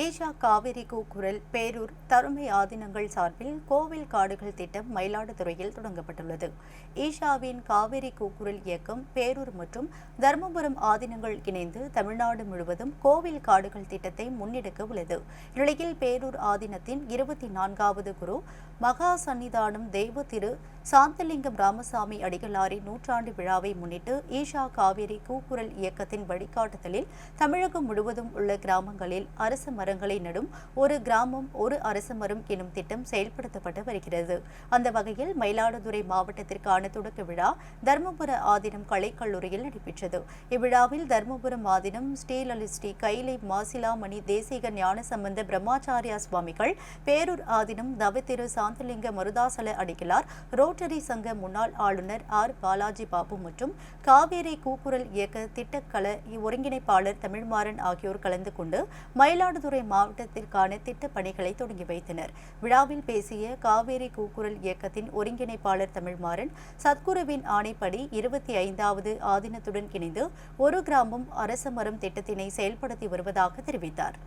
ஈஷா காவிரி கூக்குரல் பேரூர் தருமை ஆதீனங்கள் சார்பில் கோவில் காடுகள் திட்டம் மயிலாடுதுறையில் தொடங்கப்பட்டுள்ளது. ஈஷாவின் காவிரி கூக்குரல் இயக்கம் பேரூர் மற்றும் தருமபுரம் ஆதீனங்கள் இணைந்து தமிழ்நாடு முழுவதும் கோவில் காடுகள் திட்டத்தை முன்னெடுக்க உள்ளது. இந்நிலையில் பேரூர் ஆதீனத்தின் இருபத்தி நான்காவது குரு மகா சன்னிதானம் தெய்வ திரு சாந்தலிங்கம் ராமசாமி அடிகளாரின் நூற்றாண்டு விழாவை முன்னிட்டு ஈஷா காவிரி கூக்குரல் இயக்கத்தின் வழிகாட்டுதலில் தமிழகம் முழுவதும் உள்ள கிராமங்களில் அரசு மரங்களை நடும் ஒரு கிராமம் ஒரு அரச மரம் எனும் திட்டம் செயல்படுத்தப்பட்டு வருகிறது. அந்த வகையில் மயிலாடுதுறை மாவட்டத்திற்கான தொடக்க விழா தர்மபுர ஆதினம் கலைக்கல்லூரியில் நடைபெற்றது. இவ்விழாவில் தர்மபுரம் ஆதினம் ஸ்ரீலலிஸ்ரீ கைலை மாசிலாமணி தேசிக ஞான சம்பந்த பிரம்மாச்சாரியா சுவாமிகள் பேரூர் ஆதீனம் தவத்திரு சாந்தலிங்க மருதாசல அடிகளார் ரோட்டரி சங்க முன்னாள் ஆளுநர் ஆர். பாலாஜி பாபு மற்றும் காவேரி கூக்குரல் இயக்க திட்டக்கல ஒருங்கிணைப்பாளர் தமிழ்மாறன் ஆகியோர் கலந்து கொண்டு மயிலாடுதுறை மயிலாடுதுறை மாவட்டத்திற்கான திட்டப் பணிகளை தொடங்கி வைத்தனர். விழாவில் பேசிய காவேரி கூக்குரல் இயக்கத்தின் ஒருங்கிணைப்பாளர் தமிழ்மாறன் சத்குருவின் ஆணைப்படி இருபத்தி ஐந்தாவது ஆதீனத்துடன் இணைந்து ஒரு கிராமம் அரச மரம் திட்டத்தினை செயல்படுத்தி வருவதாக தெரிவித்தார்.